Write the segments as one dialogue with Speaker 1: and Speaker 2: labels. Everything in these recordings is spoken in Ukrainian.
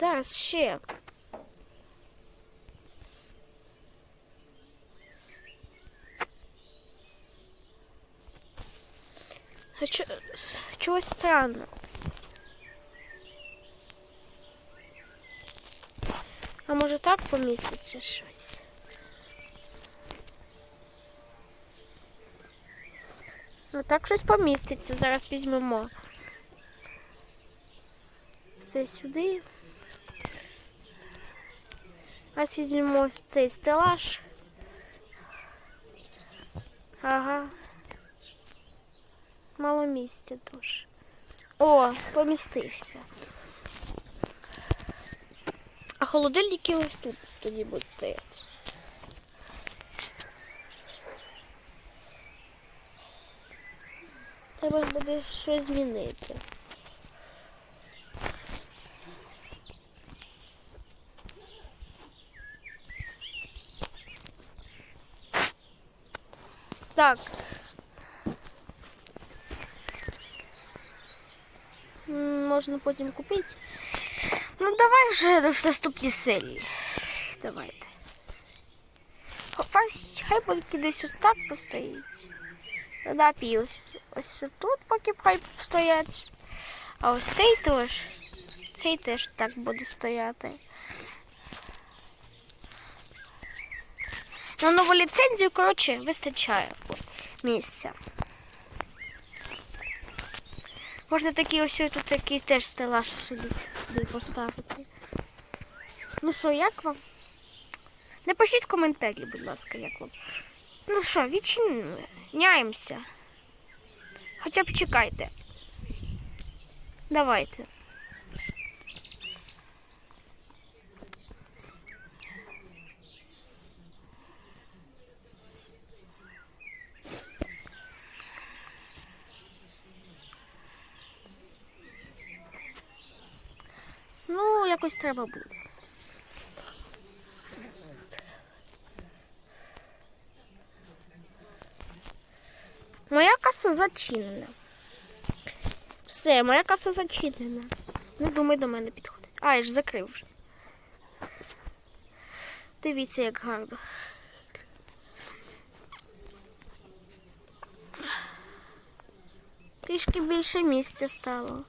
Speaker 1: Зараз ще. С- чогось странно. А може так поміститься щось? Ну так щось поміститься. Зараз візьмемо. Це сюди. Ось візьмемо цей стелаж. Ага. Мало місця дуже. О, помістився. А холодильники ось тут тоді будуть стояти. Треба буде щось змінити. Так. Можна потім купити. Ну давай вже на наступній серії. Давайте. Хай, поки десь ось так постоїть. Да, пів. Ось тут поки хай стоять. А ось цей теж. Цей теж так буде стояти. На нову ліцензію, коротше, вистачає місця. Можна такий ось тут такий теж стелаж собі поставити. Ну що, як вам? Напишіть коментарі, будь ласка, як вам. Ну що, відчиняємося. Хоча б чекайте. Давайте. Ну, якось треба буде. Моя каса зачинена. Все, моя каса зачинена. Не думай до мене підходить. А, я ж закрив вже. Дивіться, як гарно. Трішки більше місця стало.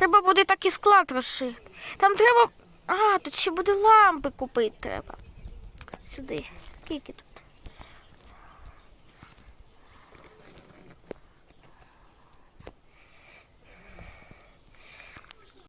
Speaker 1: Треба буде так і склад розширити. Там треба. А, тут ще буде лампи купити треба. Сюди. Скільки тут?